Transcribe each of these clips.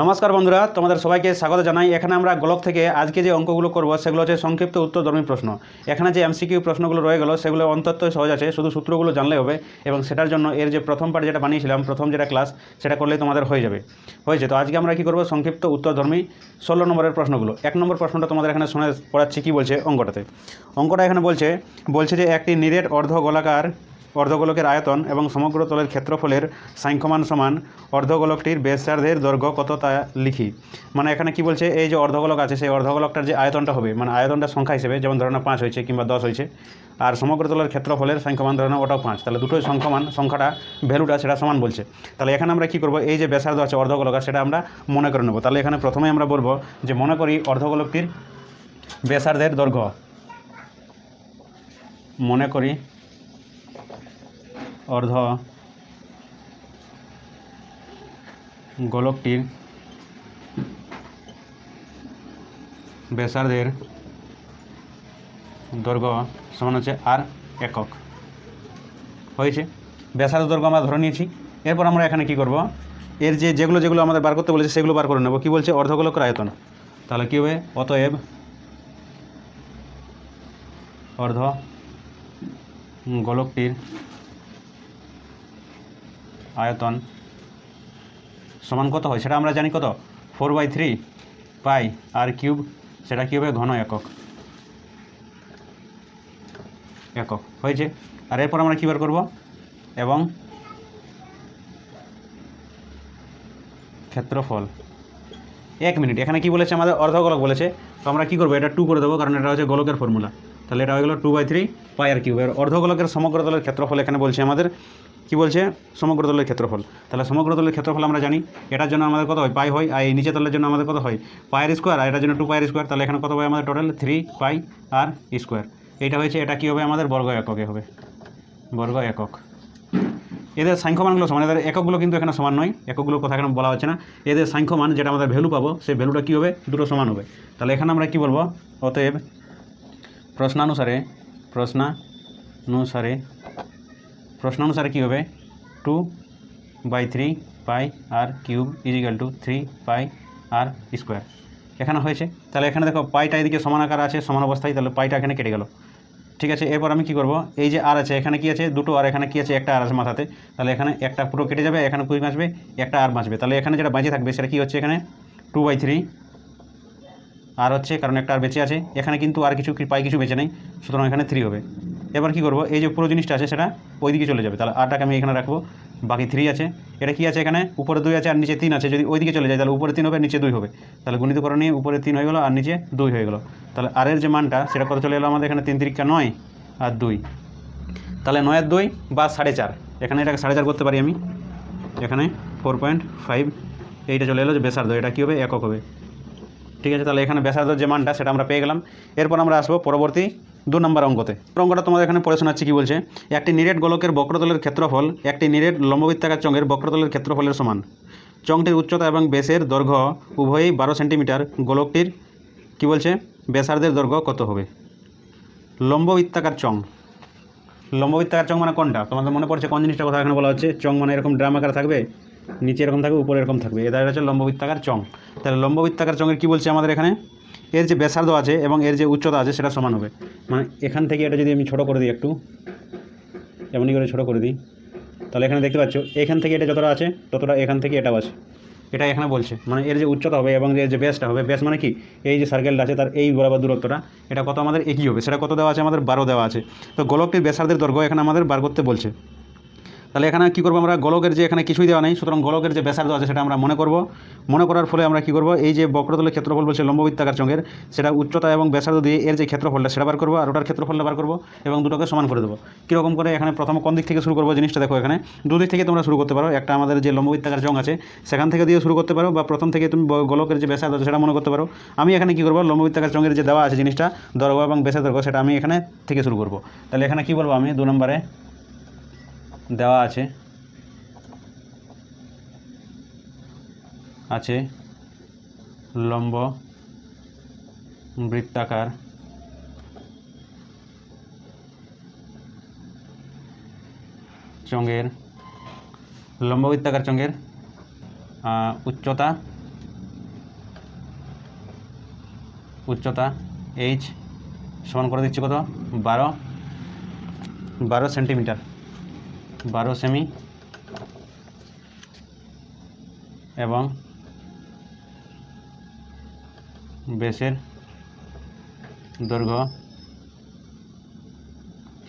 নমস্কার বন্ধুরা, তোমাদের সবাইকে স্বাগত জানাই। এখানে আমরা গোলক থেকে আজকে যে অঙ্কগুলো করব, সেগুলো হচ্ছে সংক্ষিপ্ত উত্তরধর্মী প্রশ্ন। এখানে যে এমসিকিউ প্রশ্নগুলো রয়ে গেল, সেগুলো অন্তত সহজ আছে, শুধু সূত্রগুলো জানলে হবে এবং সেটার জন্য এর যে প্রথম পার্ট যেটা বানিয়েছিলাম, প্রথম যেটা ক্লাস সেটা করলেই তোমাদের হয়ে যাবে। হয়েছে, তো আজকে আমরা কী করব, সংক্ষিপ্ত উত্তরধর্মী ষোলো নম্বরের প্রশ্নগুলো। এক নম্বর প্রশ্নটা তোমাদের এখানে শুনে পড়াচ্ছি কী বলছে অঙ্কটাতে। অঙ্কটা এখানে বলছে বলছে যে একটি নিরেট অর্ধ গোলাকার অর্ধগোলকের আয়তন এবং সমগ্র তলের ক্ষেত্রফলের সাংখ্যমান সমান, অর্ধগোলকটির ব্যাসার্ধের দৈর্ঘ্য কত তা লিখি। মানে এখানে কি বলছে, এই যে অর্ধগোলক আছে, সেই অর্ধগোলকটার যে আয়তনটা হবে মানে আয়তনটা সংখ্যা হিসেবে, যেমন ধরো না পাঁচ হয়েছে কিংবা দশ হয়েছে, আর সমগ্র তলের ক্ষেত্রফলের সংখ্যমান ধরো ওটাও পাঁচ, তাহলে দুটোই সংখ্যমান, সংখ্যাটা, ভ্যালুটা সেটা সমান বলছে। তাহলে এখানে আমরা কি করব, এই যে ব্যাসার্ধ আছে, অর্ধগোলক সেটা আমরা মনে করে নেব। তাহলে এখানে প্রথমে আমরা বলব যে মনে করি অর্ধগোলকটির ব্যাসার্ধের দৈর্ঘ্য। মনে করি অর্ধ গোলকটির ব্যাসার্ধের দৈর্ঘ্য সমান হচ্ছে আর একক। হয়েছে? ব্যাসার্ধ দৈর্ঘ্য আমরা ধরে নিয়েছি। এরপর আমরা এখানে কি করব? এর যে যেগুলো যেগুলো আমাদের বার করতে বলেছে, সেগুলো বার করে নেব। কী বলছে? অর্ধগোলকের আয়তন। তাহলে কী হবে? অতএব অর্ধ গোলকটির আয়তন সমান কত হয়? সেটা আমরা জানি কত? Four by three pi r cube, সেটা কী হবে ঘন একক। একক, হয়েছে? আর এরপর আমরা কী বার করব? এবং ক্ষেত্রফল। এক মিনিট, এখানে কি বলেছে? আমাদের অর্ধগোলক বলেছে। তো আমরা কী করব? এটা টু করে দেবো, কারণ এটা হচ্ছে গোলকের ফর্মুলা তাহলে এটা হয়ে গেলো two by three pi r cube. এর অর্ধগোলকের সমগ্র দলের ক্ষেত্রফল এখানে বলছে আমাদের কি বলছে? সমগ্র দলের ক্ষেত্রফল। তাহলে সমগ্র দলের ক্ষেত্রফল আমরা জানি। এটার জন্য আমাদের কত হয়? পাই হয়। আর এই নিচে তলের জন্য আমাদের কত হয়? পায়ের স্কোয়ার আর এটার জন্য টু পায়ের স্কোয়ার তাহলে এখানে কত হয় আমাদের total three pi r square এইটা হয়েছে, এটা কী হবে আমাদের? বর্গ এককে হবে। বর্গ একক। এদের সাংখ্যমানগুলো সমান। এদের এককগুলো কিন্তু এখানে সমান নয়। এককগুলো কথা এখানে বলা হচ্ছে না। এদের সাংখ্যমান যেটা আমাদের ভ্যালু পাবো, সেই ভ্যালুটা কী হবে? দুটো সমান হবে। তাহলে এখানে আমরা কি বলব? অতএব প্রশ্নানুসারে প্রশ্নানুসারে প্রশ্নানুসারে কী হবে? Two by three pi r cube is equal to three pi r square এখানে হয়েছে। তাহলে এখানে দেখো পাইটা এদিকে সমান আকার আছে, সমান অবস্থায়, তাহলে পাইটা এখানে কেটে গেল। ঠিক আছে, এরপর আমি কি করব? এই যে আর আছে, এখানে কি আছে? দুটো আর এখানে কি আছে? একটা আর আছে মাথাতে। তাহলে এখানে একটা পুরো কেটে যাবে, এখানে কুড়ি বাঁচবে একটা আর বাঁচবে। তাহলে এখানে যেটা বাঁচে থাকবে, সেটা কি হচ্ছে এখানে? টু বাই থ্রি আর হচ্ছে, কারণ একটা আর বেঁচে আছে। এখানে কিন্তু আর কিছু পাই কিছু বেঁচে নেই, সুতরাং এখানে থ্রি হবে। এবার কি করব? এই যে পুরো জিনিসটা আছে, সেটা ওই দিকে চলে যাবে। তাহলে আরটাকে আমি এখানে রাখব। বাকি থ্রি আছে। এটা কি আছে এখানে? উপরে দুই আছে আর নিচে তিন আছে। যদি ওইদিকে চলে যায়, তাহলে উপরে তিন হবে নিচে দুই হবে। তাহলে গণিত করে নিয়ে উপরে তিন হয়ে গেলো আর নিচে দুই হয়ে গেলো। তাহলে আরের যে মানটা, সেটা কত চলে এলো আমাদের এখানে? তিন তিরিকা নয় আর দুই। তাহলে নয়ের দুই বা সাড়ে চার। এখানে এটাকে সাড়ে চার করতে পারি আমি। এখানে ফোর পয়েন্ট ফাইভ এইটা চলে এলো যে বেসার্ধ এটা কী হবে? একক হবে। ঠিক আছে, তাহলে এখানে ব্যাসার্ধ যে মানটা, সেটা আমরা পেয়ে গেলাম। এরপর আমরা আসব পরবর্তী দু নম্বর অঙ্কতে। অঙ্কটা তোমাদের এখানে পড়ে শোনাচ্ছি কী বলছে? একটি নিরেট গোলকের বক্রতলের ক্ষেত্রফল, একটি নিরেট লম্ববৃত্তাকার চঙ্গের বক্রতলের ক্ষেত্রফলের সমান। চংটির উচ্চতা এবং বেসের দৈর্ঘ্য উভয়ই বারো সেন্টিমিটার। গোলকটির কি বলছে? ব্যাসার্ধের দৈর্ঘ্য কত হবে? লম্ববৃত্তাকার চং লম্ববৃত্তাকার চং মানে কোনটা? তোমাদের মনে পড়ছে কোন জিনিসটা কথা এখানে বলা হচ্ছে? চং মানে এরকম ড্রাম আকার থাকবে, নিচে এরকম থাকবে, উপরে এরকম থাকবে। এটা হচ্ছে লম্ববৃত্তাকার চং তাহলে লম্ববৃত্তাকার চঙের কী বলছে আমাদের এখানে? এর যে ব্যাসার্ধ আছে এবং এর যে উচ্চতা আছে সেটা সমান হবে। মানে এখান থেকে এটা যদি আমি ছোটো করে দিই একটু এমনই করে ছোটো করে দিই, তাহলে এখানে দেখতে পাচ্ছ, এখান থেকে এটা যতটা আছে, ততটা এখান থেকে এটাও আছে। এটা এখানে বলছে। মানে এর যে উচ্চতা হবে এবং এর যে ব্যাসটা হবে বেস মানে কি? এই যে সার্কেলটা আছে তার এই বরাবর দূরত্বটা, এটা কত আমাদের একই হবে? সেটা কত দেওয়া আছে? আমাদের বারো দেওয়া আছে। তো গোলকটির ব্যাসার্ধের দৈর্ঘ্য এখানে আমাদের বার করতে বলছে। তাহলে এখানে কী করব আমরা? গোলকের যে এখানে কিছুই দেওয়া নেই। সুতরাং গোলকের যে ব্যাসার্ধ আছে, সেটা আমরা মনে করব। মনে করার ফলে আমরা কী করব? এই যে বক্রতলের ক্ষেত্রফল বলছে লম্ববৃত্তাকার চঙ্গের সেটা উচ্চতা এবং ব্যাসার্ধ দিয়ে এর যে ক্ষেত্রফলটা, সেটা বার করব আর ওটার ক্ষেত্রফলটা বার করব এবং দুটোকে সমান করে দেবো। কীরকম করে? এখানে প্রথম কোন দিক থেকে শুরু করব? জিনিসটা দেখো এখানে। দুদিক থেকে তোমরা শুরু করতে পারো। একটা আমাদের যে লম্ববৃত্তাকার চং আছে, সেখান থেকে দিয়ে শুরু করতে পারো বা প্রথম থেকে তুমি গোলকের যে ব্যাসার্ধ আছে, সেটা মনে করতে পারো। আমি এখানে কী করব? লম্ববৃত্তাকার চঙ্গের যে দেওয়া আছে জিনিসটা দৈর্ঘ্য এবং ব্যাসার্ধ সেটা আমি এখানে থেকে শুরু করব। তাহলে এখানে কী বলব আমি? দু নম্বরে দেওয়া আছে। আছে। লম্ব। বৃত্তাকার। চঙ্গের লম্ব বৃত্তাকার চঙ্গের উচ্চতা। উচ্চতা এইচ সমান করে দিচ্ছি কত? বারো। বারো সেন্টিমিটার। বারো সেমি এবং বেসের দৈর্ঘ্য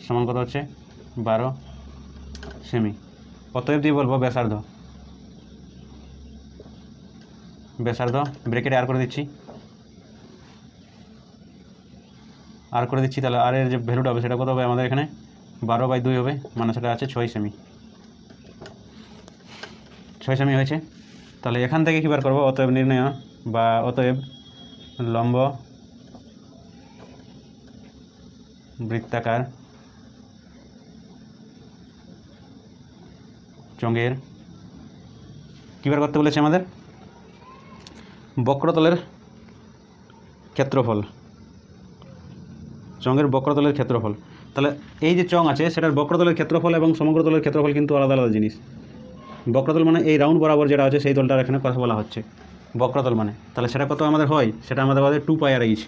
সমান কত হচ্ছে? বারো সেমি। অতএব দিয়ে বলব ব্যাসার্ধ। ব্যাসার্ধ ব্রেকেটে আর করে দিচ্ছি। আর করে দিচ্ছি, তাহলে আর এর যে ভ্যালুটা হবে সেটা কত হবে আমাদের এখানে? বারো বাই দুই হবে মানে সেটা আছে ছয় সেমি। ছয় সেমি হয়েছে। তাহলে এখান থেকে কী বার করব? অতএব নির্ণয়, বা অতএব লম্ব বৃত্তাকার চঙ্গের কী বার করতে বলেছে আমাদের? বক্রতলের ক্ষেত্রফল। চঙ্গের বক্রতলের ক্ষেত্রফল। তাহলে এই যে চং আছে, সেটার বক্রতলের ক্ষেত্রফল এবং সমগ্র সমগ্রতলের ক্ষেত্রফল কিন্তু আলাদা আলাদা জিনিস। বক্রতল মানে এই রাউন্ড বরাবর যেটা আছে, সেই তলটার এখানে কথা বলা হচ্ছে। বক্রতল মানে। তাহলে সেটা কত আমাদের হয়? সেটা আমাদের আমাদের টু পাই আর এইচ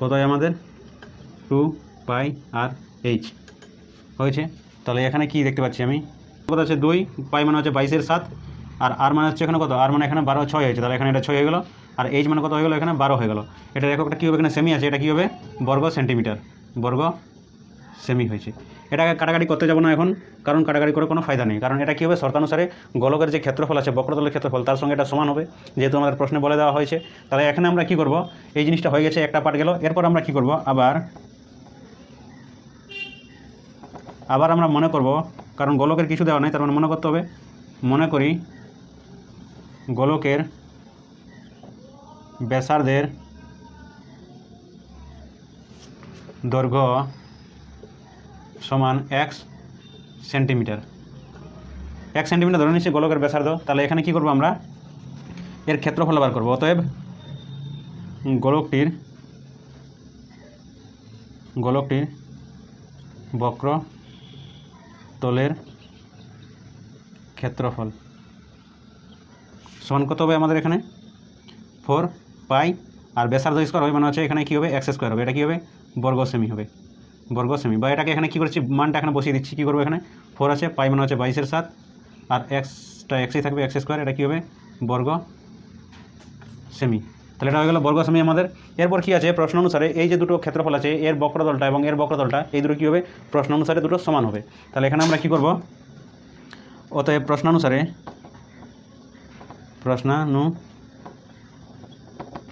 কত হয় আমাদের? টু পাই আর এইচ হয়েছে? তাহলে এখানে কি দেখতে পাচ্ছি আমি? কত আছে? দুই। পাই মানে হচ্ছে বাইশের সাত। আর আর মানে হচ্ছে এখানে কত? আর মানে এখানে বারো, ছয় হয়েছে। তাহলে এখানে এটা ছয় হয়ে গেলো। আর এইচ মানে কত হয়ে গেলো? এখানে বারো হয়ে গেলো। এটা এককটা কী হবে এখানে সেমি আছে? এটা কী হবে বর্গ সেন্টিমিটার বর্গ সেমি হয়েছে। এটাকে কাটাকাটি করতে যাব না এখন, কারণ কাটাকাটি করে কোনো ফায়দা নেই। কারণ এটা কী হবে? শর্তানুসারে গোলকের যে ক্ষেত্রফল আছে, বক্রতলের ক্ষেত্রফল, তার সঙ্গে এটা সমান হবে। যেহেতু আমাদের প্রশ্নে বলে দেওয়া হয়েছে, তাহলে এখানে আমরা কি করব? এই জিনিসটা হয়ে গেছে, একটা পার্ট গেল। এরপর আমরা কি করব? আবার আবার আমরা মনে করব, কারণ গোলকের কিছু দেওয়া নেই, তার মানে মনে করতে হবে। মনে করি, গোলকের ব্যাসার্ধের দৈর্ঘ্য সমান এক্স সেন্টিমিটার এক সেন্টিমিটার ধরে নিচ্ছি গোলকের ব্যাসার্ধ। তাহলে এখানে কি করব আমরা? এর ক্ষেত্রফল বার করব। অতএব গোলকটির গোলকটির বক্র তলের ক্ষেত্রফল। সমান কত হবে আমাদের এখানে? ফোর পাই আর ব্যাসার্ধ স্কোয়ার হবে মানে হচ্ছে এখানে কী হবে? এক্স স্কোয়ার হবে। এটা কী হবে? বর্গ সেমি হবে। বর্গ সেমি বা এটাকে এখানে কী করছি? মানটা এখানে বসিয়ে দিচ্ছি। কী করব এখানে? ফোর আছে পাই মানে হচ্ছে বাইশের সাত। আর এক্সটা এক্সই থাকবে এক্স স্কোয়ার এটা কী হবে? বর্গ সেমি তাহলে এটা হয়ে গেলো বর্গ সেমি আমাদের। এরপর কী আছে? প্রশ্ন অনুসারে এই যে দুটো ক্ষেত্রফল আছে, এর বক্রতলটা এবং এর বক্রতলটা এই দুটো কী হবে? প্রশ্ন অনুসারে দুটো সমান হবে। তাহলে এখানে আমরা কী করব? অতএব প্রশ্নানুসারে প্রশ্নানু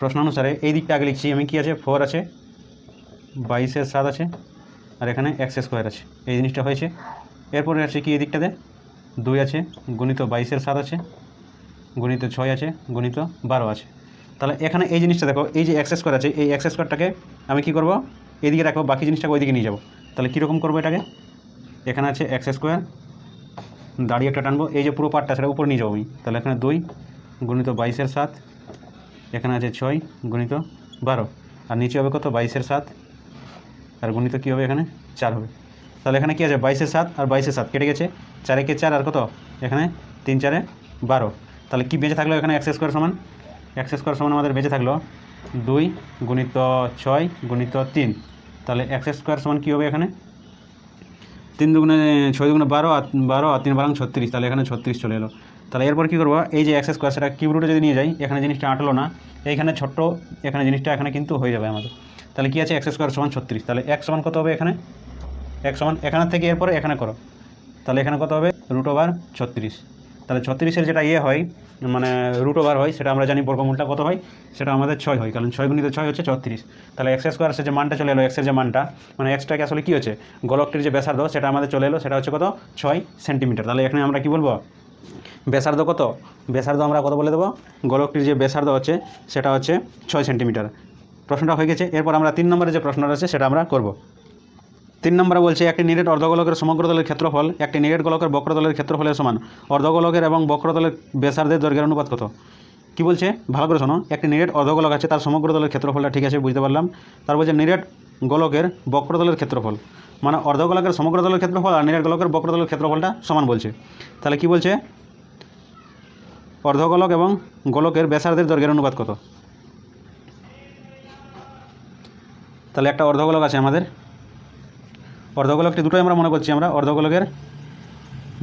প্রশ্ন অনুসারে এই দিকটা আগে লিখছি। আমি কী আছে? ফোর আছে, বাইশের সাত আছে। আর এখানে এক্স স্কোয়ার আছে। এই জিনিসটা হয়েছে। এরপরে আছে কি এই দিকটাতে দুই আছে, গণিত বাইশের সাত আছে, গণিত ছয় আছে, গণিত বারো আছে। তাহলে এখানে এই জিনিসটা দেখো, এই যে এক্স স্কোয়ার আছে, এই এক্স স্কোয়ারটাকে আমি কি করব? এদিকে রাখব, বাকি জিনিসটাকে ওইদিকে নিয়ে যাব। তাহলে কীরকম করব এটাকে? এখানে আছে এক্স স্কোয়ার দাঁড়িয়ে একটা টানবো, এই যে পুরো পার্টটা সেটা উপর নিয়ে যাব আমি। তাহলে এখানে দুই, গণিত বাইশের সাত, এখানে আছে ছয়, গণিত বারো। আর নিচে হবে কত? বাইশের সাত আর গণিত কী হবে এখানে? চার হবে। তাহলে এখানে কী আছে? বাইশের সাত আর বাইশে সাত কেটে গেছে। চারে কে চার আর কত? এখানে তিন চারে বারো। তাহলে কি বেঁচে থাকল এখানে? এক্স স্কোয়ার সমান? এক্স স্কোয়ার সমান আমাদের বেঁচে থাকল দুই গুণিত ছয় গুণিত তিন। তাহলে এক্স স্কোয়ার সমান কী হবে এখানে? তিন দুগুণে ছয় দুগুণে বারো আর বারো আর তিন বারাং ছত্রিশ। তাহলে এখানে ছত্রিশ চলে এলো। তাহলে এরপর কী করব? এই যে এক্স স্কোয়ার সেটা কিউব রুটে যদি নিয়ে যাই, এখানে জিনিসটা আটলো না। এইখানে ছোট্ট এখানে জিনিসটা এখানে কিন্তু হয়ে যাবে আমাদের। তাহলে কী আছে? এক্স স্কোয়ার সমান ছত্রিশ। তাহলে এক সমান কত হবে এখানে? এক সমান এখানে থেকে এরপরে এখানে করো। তাহলে এখানে কত হবে? রুট ওভার ছত্রিশ। তাহলে ছত্রিশের যেটা ইয়ে হয় মানে রুট ওভার হয়, সেটা আমরা জানি বর্গমূলটা কত হয়? সেটা আমাদের ছয় হয়, কারণ ছয় গুণিত ছয় হচ্ছে ছত্রিশ। তাহলে এক্স স্কোয়ার যে মানটা চলে এলো এক্সের যে মানটা মানে এক্সটাকে আসলে কী হচ্ছে? গোলকটির যে ব্যাসার্ধ, সেটা আমাদের চলে এলো, সেটা হচ্ছে কত? ছয় সেন্টিমিটার তাহলে এখানে আমরা কী বলব? ব্যাসার্ধ কত? ব্যাসার্ধ আমরা কত বলে দেবো? গোলকটির যে ব্যাসার্ধ হচ্ছে, সেটা হচ্ছে ছয় সেন্টিমিটার প্রশ্নটা হয়ে গেছে। এরপর আমরা তিন নম্বরে যে প্রশ্নটা আছে সেটা আমরা করব। তিন নম্বরে বলছে, একটি নিরেট অর্ধগোলকের সমগ্রতলের ক্ষেত্রফল, একটি নিরেট গোলকের বক্রতলের ক্ষেত্রফলের সমান। অর্ধগোলকের এবং বক্রতলের ব্যাসার্ধের দৈর্ঘ্যের অনুপাত কত? কী বলছে? ভালো করে শোনো। একটি নিরেট অর্ধগোলক আছে, তার সমগ্রতলের ক্ষেত্রফলটা ঠিক আছে, বুঝতে পারলাম। তার বলছে, নিরেট গোলকের বক্রতলের ক্ষেত্রফল। মানে অর্ধগোলকের সমগ্রতলের ক্ষেত্রফল আর নিরেট গোলকের বক্রতলের ক্ষেত্রফলটা সমান বলছে। তাহলে কি বলছে? অর্ধগোলক এবং গোলকের ব্যাসার্ধের দৈর্ঘ্যের অনুপাত কত? তাহলে একটা অর্ধগোলক আছে আমাদের। অর্ধগোলকটি দুটোই আমরা মনে করছি আমরা, অর্ধগোলকের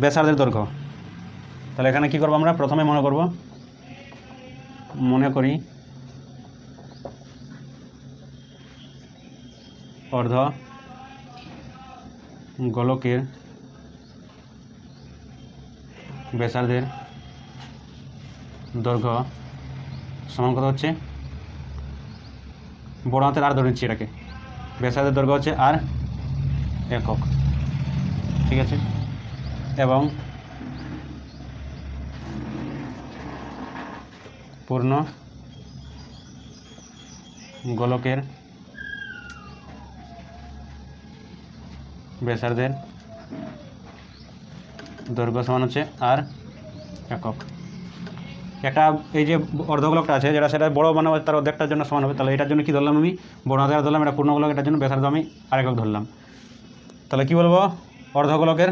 ব্যাসার্ধের দৈর্ঘ্য। তাহলে এখানে কি করব আমরা? প্রথমে মনে করব, মনে করি অর্ধ গোলকের ব্যাসার্ধের দৈর্ঘ্য সমান কত হচ্ছে? বড় হাতের আর ধরে নিচ্ছি এটাকে। ব্যাসার্ধের দৈর্ঘ্য হচ্ছে আর একক। ঠিক আছে? এবং পূর্ণ গোলকের ব্যাসার্ধের দৈর্ঘ্য সমান হচ্ছে আর একক। একটা এই যে অর্ধগোলকটা আছে, যেটা সেটা বড় বানাবো, তার অর্ধেকটার জন্য সমান হবে। তাহলে এটার জন্য কি ধরলাম আমি? বড় হাতের ধরলাম এটা পূর্ণগোলক এটার জন্য ব্যাসার্ধ আমি আর একক ধরলাম। তাহলে কি বলব? অর্ধগোলকের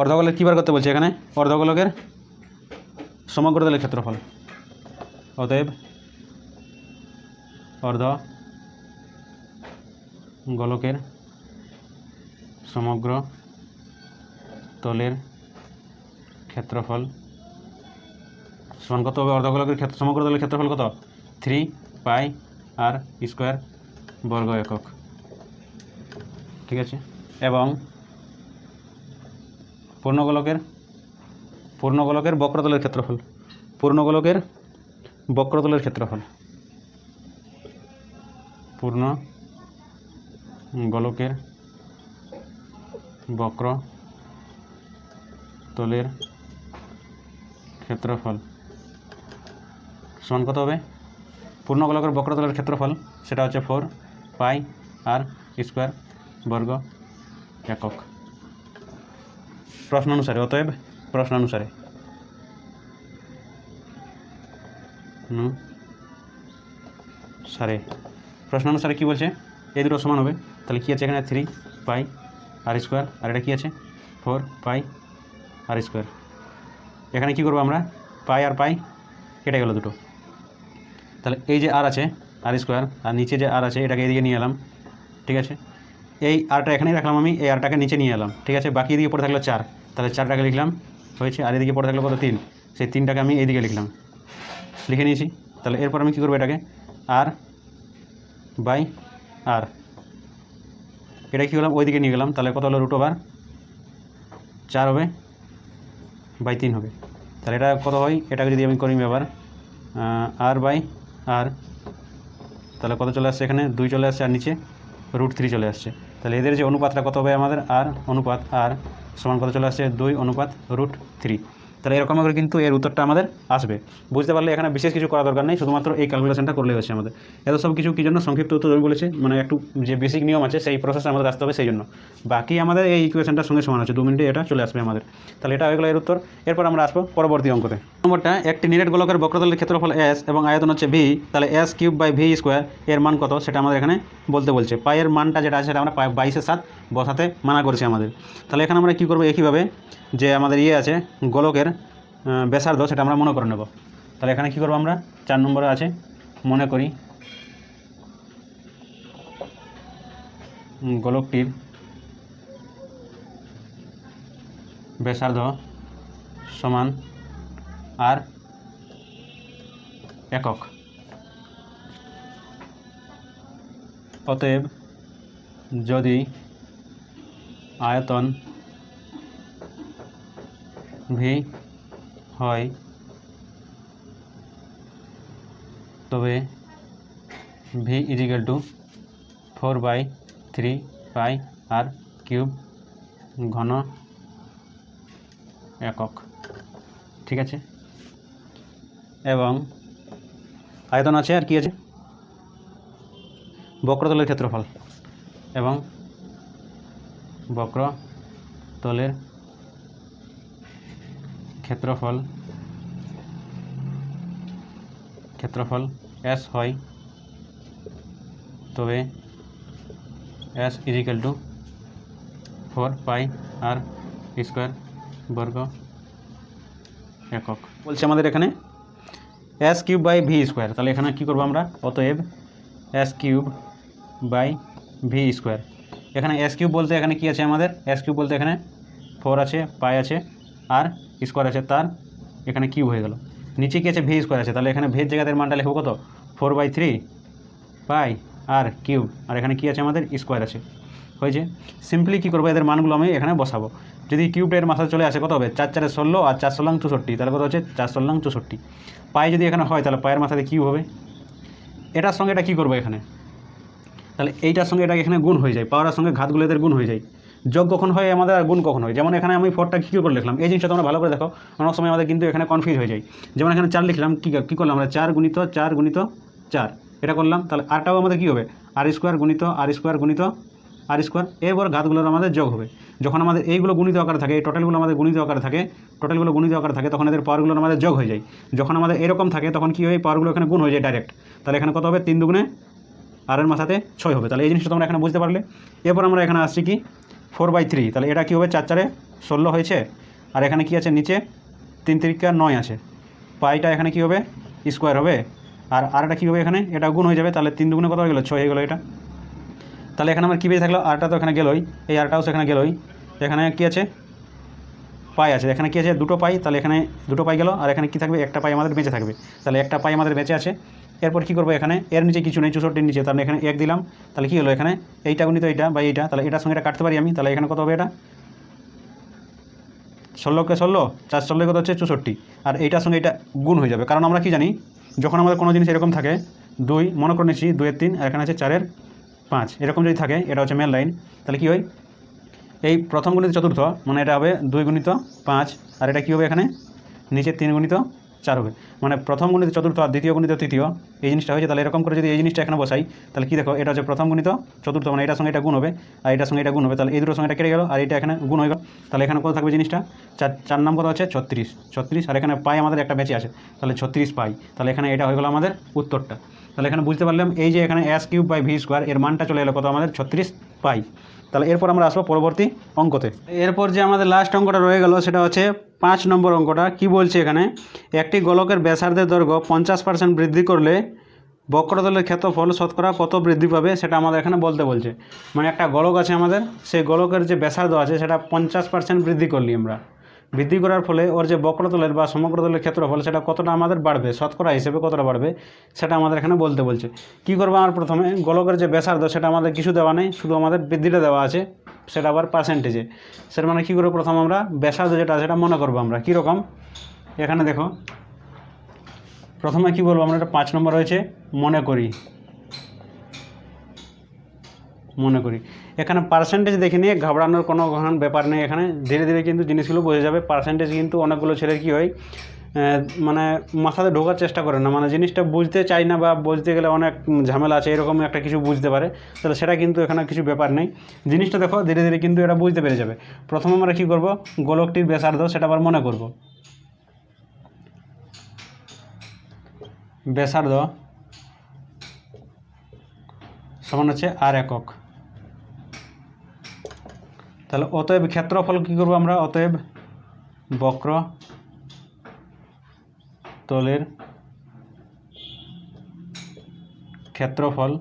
অর্ধগোলক কী বার করতে বলছে এখানে? অর্ধগোলকের সমগ্র দলের ক্ষেত্রফল। অতএব অর্ধ গোলকের সমগ্র তলের ক্ষেত্রফল সমান কত হবে? অর্ধগোলকের ক্ষেত্র সমগ্র তলের ক্ষেত্রফল কত? থ্রি পাই আর স্কোয়ার বর্গ একক। ঠিক আছে? এবং পূর্ণগোলকের পূর্ণগোলকের বক্রতলের ক্ষেত্রফল। পূর্ণগোলকের বক্রতলের ক্ষেত্রফল। পূর্ণ গোলকের বক্র তলের ক্ষেত্রফল। সমান কত হবে? পূর্ণগোলকের বক্রতলের ক্ষেত্রফল, সেটা হচ্ছে ফোর পাই আর স্কোয়ার বর্গ একক। প্রশ্ন অনুসারে, অতএব প্রশ্ন অনুসারে। সারে। প্রশ্ন অনুসারে কী বলছে? এই দুটো সমান হবে। তাহলে কী আছে এখানে? থ্রি পাই আর স্কোয়ার আর এটা কী আছে? ফোর পাই আর স্কোয়ার এখানে কী করব আমরা? পাই আর পাই কেটে গেল দুটো। তাহলে এই যে আর আছে, আর স্কোয়ার, আর নিচে যে আর আছে, এটাকে এদিকে নিয়ে এলাম, ঠিক আছে? এই আরটা এখানেই রাখলাম আমি, এই আরটাকে নিচে নিয়ে এলাম, ঠিক আছে? বাকি এদিকে পড়ে থাকল চার, তাহলে চারটাকে লিখলাম, হয়েছে? আর এদিকে পড়ে থাকল কত? তিন, সেই তিনটাকে আমি এইদিকে লিখলাম, লিখে নিয়েছি, তাহলে এরপর আমি কী করব এটাকে? আর বাই আর এটা কী করলাম? ওইদিকে নিয়ে গেলাম, তাহলে কত হলো? রুট ওভার চার হবে, বাই তিন হবে, তাহলে এটা কত হয়? এটাকে যদি আমি করি আবার আর বাই আর তাহলে কত চলে আসছে এখানে? দুই চলে আসছে আর নিচে রুট থ্রি চলে আসছে। তাহলে এদের যে অনুপাতটা কত হবে আমাদের? আর অনুপাত আর সমান কত চলে আসছে? দুই অনুপাত রুট থ্রি তাহলে এরকম করে কিন্তু এর উত্তরটা আমাদের আসবে। বুঝতে পারলে এখানে বিশেষ কিছু করা দরকার নেই, শুধুমাত্র এই ক্যালকুলেশনটা করলেই হচ্ছে আমাদের। এত সব কিছু কী জন্য? সংক্ষিপ্ত উত্তর বলেছি মানে একটু যে বেসিক নিয়ম আছে, সেই প্রসেসে আমাদের আসতে হবে সেই জন্য। বাকি আমাদের এই ইকুয়েশনটার সঙ্গে সমান আছে দু মিনিটে এটা চলে আসবে আমাদের। তাহলে এটা হয়ে গেলো এর উত্তর। এরপর আমরা আসব পরবর্তী অঙ্কতে। নম্বরটা, একটি নিরেট গোলকের বক্রতলের ক্ষেত্রফল এস এবং আয়তন হচ্ছে ভি তাহলে S cube by V square এর মান কত? সেটা আমাদের এখানে বলতে বলছে। পায়ের মানটা যেটা আছে, সেটা আমরা বাইশের সাত বসাতে মানা করেছি আমাদের। তাহলে এখানে আমরা কী করব? একইভাবে যে আমাদের ইয়ে আছে, গোলকের ব্যাসার্ধ সেটা আমরা মনে করে নেব। তাহলে এখানে কী করব আমরা? চার নম্বরে আছে, মনে করি গোলকটির ব্যাসার্ধ সমান আর একক। অতএব যদি আয়তন ভি হয়। তবে V is equal to four by three pi r cube ঘন একক। ঠিক আছে? এবং আয়তন আছে আর কি আছে? বক্রতলের ক্ষেত্রফল। এবং বক্রতলের ক্ষেত্রফল ক্ষেত্রফল এস হয়, তবে S is equal to four pi r square বর্গ একক। বলছে আমাদের এখানে S cube by V square তাহলে এখানে কী করব আমরা? অতএব S cube by V square এখানে এস কিউব বলতে এখানে কী আছে আমাদের? এস কিউব বলতে এখানে ফোর আছে পাই আছে আর স্কোয়ার আছে তার, এখানে কিউব হয়ে গেল। নিচে কি আছে ভি স্কোয়ার আছে? তাহলে এখানে ভেজ জায়গাতে মানটা লিখব কত? Four by three pi r cube আর এখানে কি আছে আমাদের? স্কোয়ার আছে। হয়েছে? সিম্পলি কী করব? এদের মানগুলো আমি এখানে বসাবো। যদি কিউবটা এর মাথায় চলে আসে, কত হবে? চার চারে ষোলো আর চার ষোলাং চৌষট্টি। তাহলে কত হচ্ছে? চার ষোলাং চৌষট্টি। পাই যদি এখানে হয়, তাহলে পায়ের মাথাতে কিউব হবে। এটার সঙ্গে এটা কী করব এখানে? তাহলে এইটার সঙ্গে এটা এখানে গুণ হয়ে যায়। পাওয়ার সঙ্গে ঘাতগুলো এদের গুণ হয়ে যায়। যোগ কখন হয়, আমাদের আর গুণ কখন হয়? যেমন এখানে আমি ফোরটা কী করে লিখলাম? এই জিনিসটা তোমরা ভালো করে দেখো। অনেক সময় আমাদের কিন্তু এখানে কনফিউজ হয়ে যায়। যেমন এখানে চার লিখলাম, কী কী করলাম আমরা? চার গুণিত চার গুণিত চার। এটা করলাম, তাহলে আরটাও আমাদের কী হবে? আর স্কোয়ার গুণিত, আর স্কোয়ার গুণিত, আর স্কোয়ার এরপর ঘাতগুলোর আমাদের যোগ হবে। যখন আমাদের এইগুলো গুণিত আকারে থাকে, এই টোটালগুলো আমাদের গুণিত আকারে থাকে টোটালগুলো গুণিত আকারে থাকে, তখন এদের পাওয়ারগুলো আমাদের যোগ হয়ে যায়। যখন আমাদের এরকম থাকে, তখন কী হয়? পাওয়ারগুলো এখানে গুণ হয়ে যায় ডাইরেক্ট তাহলে এখানে কত হবে? তিন দুগুণে আর এর মাথাতে ছয় হবে। তাহলে এই জিনিসটা তোমরা এখানে বুঝতে পারলে। এরপর আমরা এখানে আসছি কি? ফোর বাই থ্রি, তাহলে এটা কী হবে চার চারে ষোলো হয়েছে, আর এখানে কি আছে নিচে? তিন তিরিকা নয় আছে। পাইটা এখানে কি হবে? স্কোয়ার হবে। আর আরটা কী হবে এখানে? এটা গুণ হয়ে যাবে, তাহলে তিন দুগুণে কত হয়ে গেলো? ছয় হয়ে গেলো এটা। তাহলে এখানে আমার কী বেঁচে থাকল? আরটা তো এখানে গেলোই। এই আরটাও সেখানে গেলোই। এখানে কী আছে? পাই আছে। এখানে কী আছে? দুটো পাই, তাহলে এখানে দুটো পাই গেল। আর এখানে কী থাকবে? একটা পাই আমাদের বেঁচে থাকবে। তাহলে একটা পাই আমাদের বেঁচে আছে। এরপর কী করব এখানে? এর নিচে কিছু নেই, চৌষট্টির নিচে। তাহলে এখানে এক দিলাম, তাহলে কী হলো এখানে? এইটা গুণিত এইটা বা এইটা, তাহলে এটার সঙ্গে এটা কাটতে পারি আমি? তাহলে এখানে কত হবে এটা? ষোলোকে ষোলো, চার ষোলো কত হচ্ছে? চৌষট্টি। আর এইটার সঙ্গে এটা গুণ হয়ে যাবে। কারণ আমরা কি জানি, যখন আমাদের কোনো জিনিস এরকম থাকে, দুই, মনে করে নিচ্ছি, দুইয়ের তিন, আর এখানে আছে চারের পাঁচ। এরকম যদি থাকে, এটা হচ্ছে মেন লাইন তাহলে কী হয়? এই প্রথম গুণিত চতুর্থ মানে এটা হবে দুই গুণিত পাঁচ, আর এটা কী হবে এখানে? নিচে তিন গুণিত চার হবে। মানে প্রথম গণিত চতুর্থ আর দ্বিতীয় গণিত তৃতীয়, এই জিনিসটা হয়েছে, তাহলে এরকম করে যদি এই জিনিসটা এখানে বসাই, তাহলে কী দেখো, এটা হচ্ছে প্রথম গণিত চতুর্থ মানে এটার সঙ্গে এটা গুণ হবে, আর এটার সঙ্গে এটা গুণ হবে, তাহলে এই দুটোর সঙ্গে এটা কেটে গেল, আর এটা এখানে গুণ হয়ে গেল। তাহলে এখানে কত থাকবে জিনিসটা? চার চার নাম কত আছে ছত্রিশ ছত্রিশ, আর এখানে পাই আমাদের একটা বেঁচে আছে, তাহলে ছত্রিশ পাই। তাহলে এখানে এটা হয়ে গেলো আমাদের উত্তরটা। তাহলে এখানে বুঝতে পারলাম, এই যে এখানে S cube by V square এর মানটা চলে এলো কত আমাদের? ছত্রিশ পাই। তাহলে এরপর আমরা আসব পরবর্তী অঙ্কতে। এরপর যে আমাদের লাস্ট অঙ্কটা রয়ে গেল, সেটা হচ্ছে পাঁচ নম্বর অঙ্কটা। কি বলছে এখানে? একটি গোলকের ব্যাসার্ধের দৈর্ঘ্য পঞ্চাশ পার্সেন্ট বৃদ্ধি করলে বক্রতলের ক্ষেত্রফল শতকরা কত বৃদ্ধি পাবে, সেটা আমাদের এখানে বলতে বলছে। মানে একটা গোলক আছে আমাদের, সেই গোলকের যে ব্যাসার্ধ আছে, সেটা পঞ্চাশ পার্সেন্ট বৃদ্ধি করলি আমরা। বৃদ্ধি করার ফলে ওর যে বক্রতলের বা সমগ্রতলের ক্ষেত্রফল সেটা কতটা আমাদের বাড়বে, শতকরা হিসেবে কতটা বাড়বে, সেটা আমাদের এখানে বলতে বলছে। কী করব আমার প্রথমে? গোলকের যে ব্যাসার্ধ সেটা আমাদের কিছু দেওয়া নেই, শুধু আমাদের বৃদ্ধিটা দেওয়া আছে, সেটা আবার পার্সেন্টেজে সেটা মানে কী করব প্রথম আমরা? ব্যাসার্ধ যেটা সেটা মনে করব আমরা। কীরকম? এখানে দেখো। প্রথমে কী বলব আমরা? একটা পাঁচ নম্বর রয়েছে, মনে করি। মনে করি। এখানে পার্সেন্টেজ দেখে নিয়ে ঘাবড়ানোর কোনো ব্যাপার নেই। এখানে ধীরে ধীরে কিন্তু জিনিসগুলো বোঝা যাবে। পার্সেন্টেজ কিন্তু অনেকগুলো ছেলের কী হয় মানে মাথাতে ঢোকার চেষ্টা করে না। মানে জিনিসটা বুঝতে চায় না বা বুঝতে গেলে অনেক ঝামেলা আছে, এরকম একটা কিছু বুঝতে পারে। তাহলে সেটা কিন্তু এখানে কিছু ব্যাপার নেই। জিনিসটা দেখো, ধীরে ধীরে কিন্তু এটা বুঝতে পেরে যাবে। প্রথমে আমরা কী করব? গোলকটির ব্যাসার্ধ সেটা আবার মনে করব। ব্যাসার্ধ সমান হচ্ছে আর একক। তাহলে অতএব ক্ষেত্রফল কী করব আমরা? অতএব বক্র তলের ক্ষেত্রফল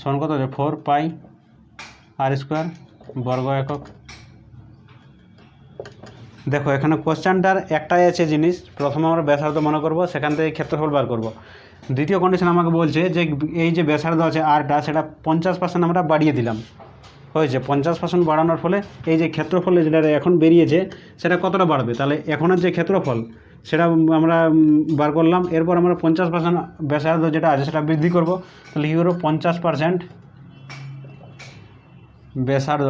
সমান কত হচ্ছে? ফোর পাই আর স্কোয়ার বর্গ একক। দেখো, এখানে কোশ্চেনটার একটাই আছে জিনিস। প্রথমে আমরা ব্যাসার্ধ মনে করব, সেখান থেকে ক্ষেত্রফল বার করব। দ্বিতীয় কন্ডিশন আমাকে বলছে যে এই যে ব্যাসার্ধ আছে আরটা সেটা পঞ্চাশ পার্সেন্ট আমরা বাড়িয়ে দিলাম। হয়েছে। পঞ্চাশ পার্সেন্ট বাড়ানোর ফলে এই যে ক্ষেত্রফল যেটা এখন বেরিয়েছে, সেটা কতটা বাড়বে? তাহলে এখনের যে ক্ষেত্রফল, সেটা আমরা বার করলাম। এরপর আমরা পঞ্চাশ পার্সেন্ট ব্যাসার্ধ যেটা আছে, সেটা বৃদ্ধি করব। তাহলে কী করব? পঞ্চাশ পার্সেন্ট ব্যাসার্ধ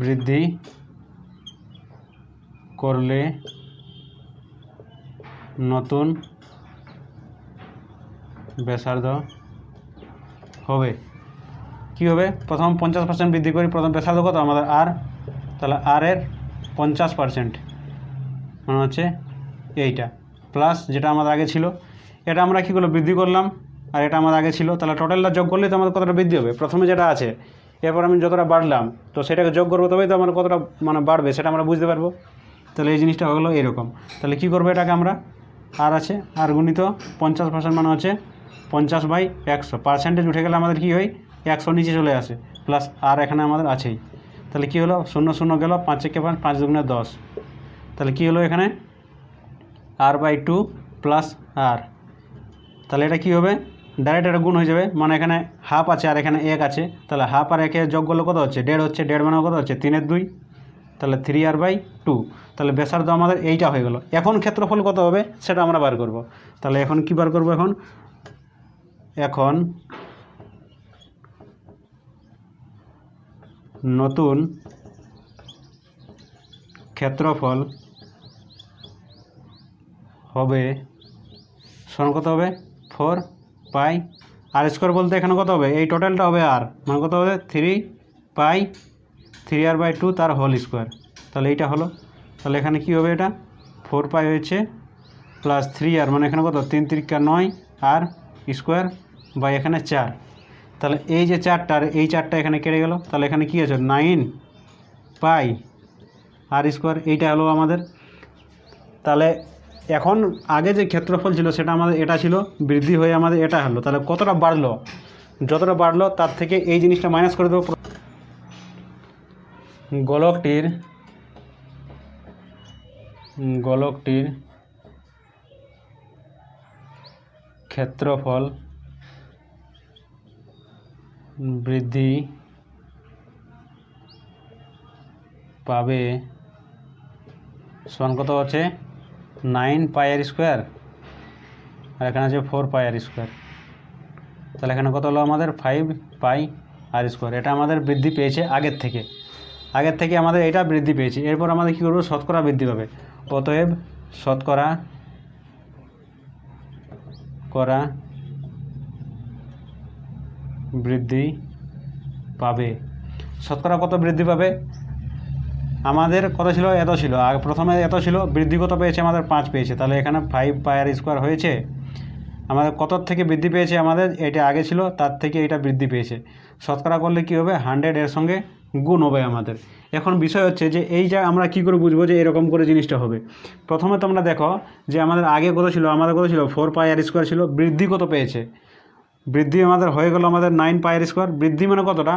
বৃদ্ধি করলে নতুন ব্যাসার্ধ হবে। কি হবে? প্রথম পঞ্চাশ পার্সেন্ট বৃদ্ধি করি, প্রথম ব্যাসার্ধ কত? আমাদের আর তাহলে আর এর পঞ্চাশ পার্সেন্ট মানে হচ্ছে এইটা। প্লাস যেটা আমাদের আগে ছিল, এটা আমরা কী করল বৃদ্ধি করলাম। আর এটা আমাদের আগে ছিল, তাহলে টোটালটা যোগ করলে তো আমাদের কতটা বৃদ্ধি হবে? প্রথমে যেটা আছে, এরপর আমি যতটা বাড়লাম, তো সেটাকে যোগ করব তবেই তো আমার কতটা মানে বাড়বে, সেটা আমরা বুঝতে পারব। তাহলে এই জিনিসটা হলো এরকম। তাহলে কী করব এটাকে আমরা? আর আছে আর গুণিত পঞ্চাশ পার্সেন্ট মানে হচ্ছে পঞ্চাশ বাই একশো। পার্সেন্টেজ উঠে গেলে আমাদের কী হয়? একশো নিচে চলে আসে। প্লাস আর এখানে আমাদের আছেই। তাহলে কী হলো? শূন্য শূন্য গেল, পাঁচ একে পাঁচ পাঁচ দুগুণে দশ। তাহলে কী হলো এখানে? R by two plus r তাহলে এটা কী হবে? ডাইরেক্ট এটা গুণ হয়ে যাবে। মানে এখানে হাফ আছে আর এখানে এক আছে। তাহলে হাফ আর একে যোগ করলে কত হচ্ছে? দেড় হচ্ছে। দেড় মানে কত হচ্ছে? তিনের দুই। তাহলে থ্রি আর বাই টু তাহলে ব্যাসার্ধ আমাদের এইটা হয়ে গেল। এখন ক্ষেত্রফল কত হবে? সেটা আমরা বার করব। তাহলে এখন কি বার করব এখন? এখন নতুন ক্ষেত্রফল হবে, সমান কত হবে? ফোর পাই আর স্কোয়ার বলতে এখানে কত হবে? এই টোটালটা হবে আর মানে কত হবে? Three pi three r by two তার হোল স্কোয়ার তাহলে এইটা হলো। তাহলে এখানে কি হবে এটা? ফোর পাই হয়েছে প্লাস থ্রি আর মানে এখানে কত? তিন তিরিকা নয় আর স্কোয়ার বাই এখানে চার। তাহলে এই যে চারটা, আর এই চারটা এখানে কেটে গেল। তাহলে এখানে কি আছে? নাইন পাই আর স্কোয়ার, এইটা হলো আমাদের। তাহলে এখন আগে যে ক্ষেত্রফল ছিল, সেটা আমাদের এটা ছিল, বৃদ্ধি হয়ে আমাদের এটা হলো। তাহলে কতটা বাড়লো? যতটা বাড়লো, তার থেকে এই জিনিসটা মাইনাস করে দেবো। গোলকটির গোলকটির ক্ষেত্রফল বৃদ্ধি পাবে। সমান কত হচ্ছে নাইন পাই আর স্কোয়ার। আর এখানে আছে ফোর পাই আর স্কোয়ার। তাহলে এখানে কত হলো আমাদের? Five pi r square. এটা আমাদের বৃদ্ধি পেয়েছে আগের থেকে। আগের থেকে আমাদের এটা বৃদ্ধি পেয়েছে। এরপর আমাদের কী করব? শতকরা বৃদ্ধি পাবে। অতএব শতকরা করা বৃদ্ধি পাবে। শতকরা কত বৃদ্ধি পাবে? আমাদের কত ছিল? এত ছিল। আর প্রথমে এত ছিল, বৃদ্ধি কত পেয়েছে? আমাদের পাঁচ পেয়েছে। তাহলে এখানে ফাইভ পায়ার স্কোয়ার হয়েছে। আমাদের কত থেকে বৃদ্ধি পেয়েছে? আমাদের এটা আগে ছিল, তার থেকে এটা বৃদ্ধি পেয়েছে। শতকরা করলে কি হবে? হান্ড্রেড এর সঙ্গে গুণ হবে আমাদের। এখন বিষয় হচ্ছে যে এই যা আমরা কি করে বুঝব যে, এরকম করে জিনিসটা হবে? প্রথমে তোমরা দেখো যে, আমাদের আগে কত ছিল? আমাদের কত ছিল? ফোর পায়ার স্কোয়ার ছিল। বৃদ্ধি কত পেয়েছে? বৃদ্ধি আমাদের হয়ে গেল আমাদের নাইন পায়ের স্কোয়ার বৃদ্ধি মানে কতটা?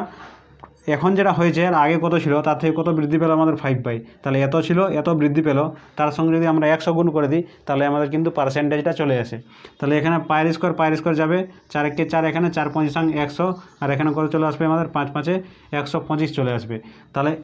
এখন যেটা হয়েছে আর আগে কত ছিল, তার থেকে কত বৃদ্ধি পেল আমাদের ফাইভ পাই তাহলে এত ছিল, এত বৃদ্ধি পেল। তার সঙ্গে যদি আমরা একশো গুণ করে দিই, তাহলে আমাদের কিন্তু পার্সেন্টেজটা চলে আসে। তাহলে এখানে পায়ের স্কোয়ার পায়ের স্কোয়ার যাবে। চার একে চার এখানে চার পঁচিশ একশো, আর এখানে কত চলে আসবে আমাদের? পাঁচ পাঁচে একশো পঁচিশ চলে আসবে। তাহলে